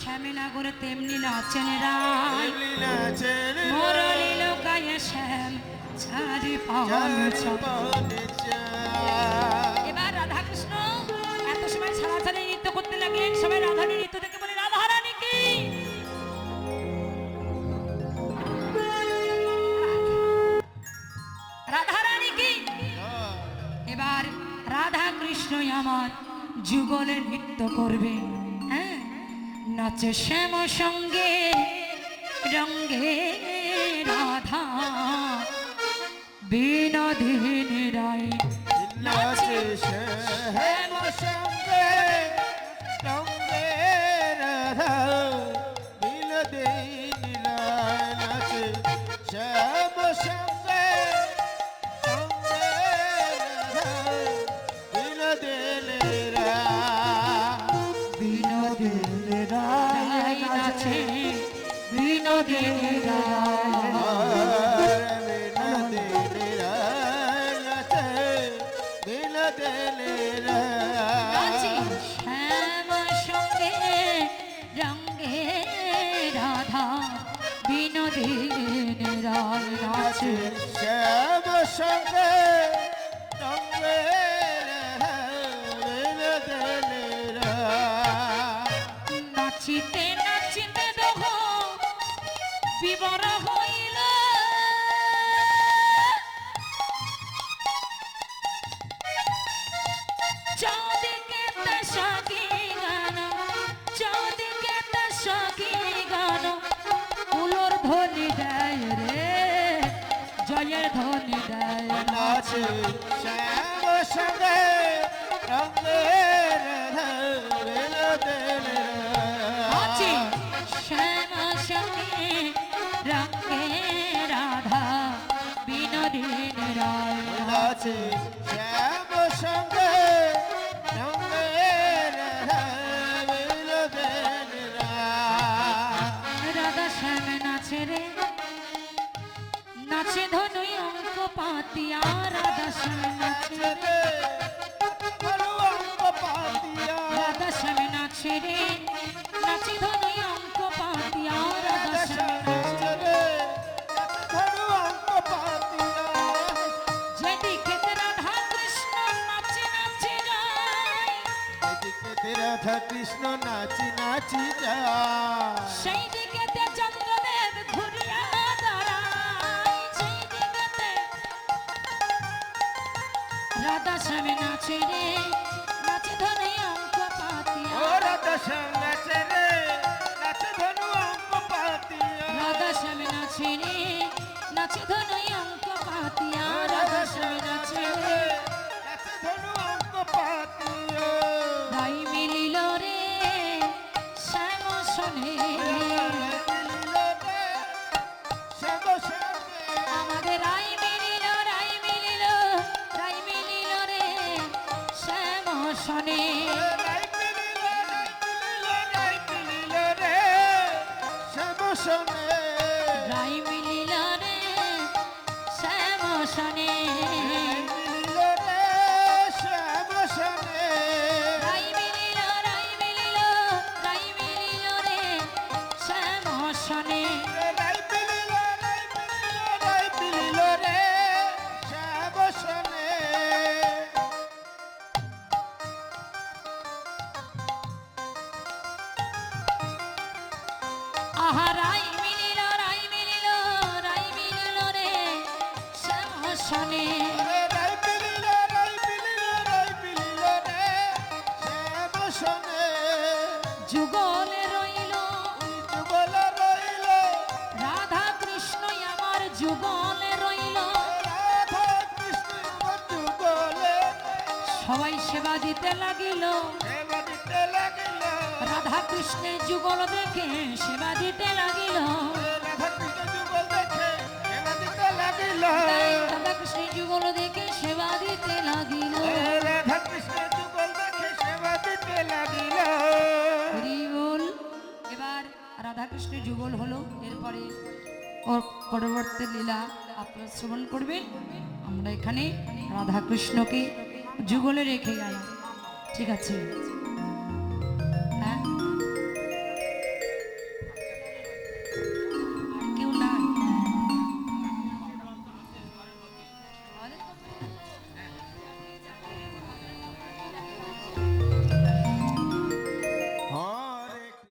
শ্যামেনাগরে তেমনি নাচেন রায় মরলিল গায়ে শ্যাম ছাড়ি এবার রাধাকৃষ্ণ এত সময় ছাড়া নৃত্য করতে লাগলেন সবাই রাধারণী নৃত্য থেকে বলে রাধারানী কি? রাধারানী কি? এবার রাধা কৃষ্ণই আমার যুগলে নৃত্য করবে। নাচে শ্যাম সঙ্গে রঙ্গে রাধা। বিনোদিন রায় নাচে শ্যাম সঙ্গে রঙ্গে রাধা। বিলদে নীলায় নাচে শ্যাম নাচে বিনোদিন শ্যাম সঙ্গে রঙ্গে রাধা। বিনোদিন রায় নাচে শ্যাম সঙ্গে নাচিতে নাচিতে বিবর হইল। চাঁদিকে তা সখী গান, চাঁদিকে তা গান। ফুলর ধ্বনি দেয় রে, জয়ের ধ্বনি দেয় নাচে শ্যাম সঙ্গে রঙ্গে আছে বিনোদিন রায় নাচে শ্যাম সঙ্গে বিলদেলেরা। রাধা শ্যাম নাচে রে নাচে ধনুই অঙ্ক পাতিয়া রাধা শ্যাম নাচে রে রাধা কৃষ্ণ নাচি নাচি যায় সেই দিকেতে চন্দ্রদেব ঘুরিয়া দাঁড়ায়। সেই দিকেতে রাধা স্বামী নাচে রে নাচে ধরে অঙ্ক পাতিয়া। ও রাধা শ্যাম নাচে রে নাচে ধনু অঙ্ক পাতিয়া। রাধা স্বামী নাচে রে নাচে ধরে সঙ্গে রাই মিলিল রে শ্যাম শোনে। যুগলে রইল। যুগল রইল রাধা কৃষ্ণ আমার যুগলে রইল। সবাই সেবা দিতে লাগিল। সেবা দিতে লাগিল রাধা কৃষ্ণের যুগল দেখে সেবা দিতে লাগিল। এবার রাধা কৃষ্ণের যুগল হলো, এরপরে পরবর্তী লীলা আপনারা শ্রবণ করবেন। আমরা এখানে রাধাকৃষ্ণকে যুগলে রেখে গেলাম। ঠিক আছে?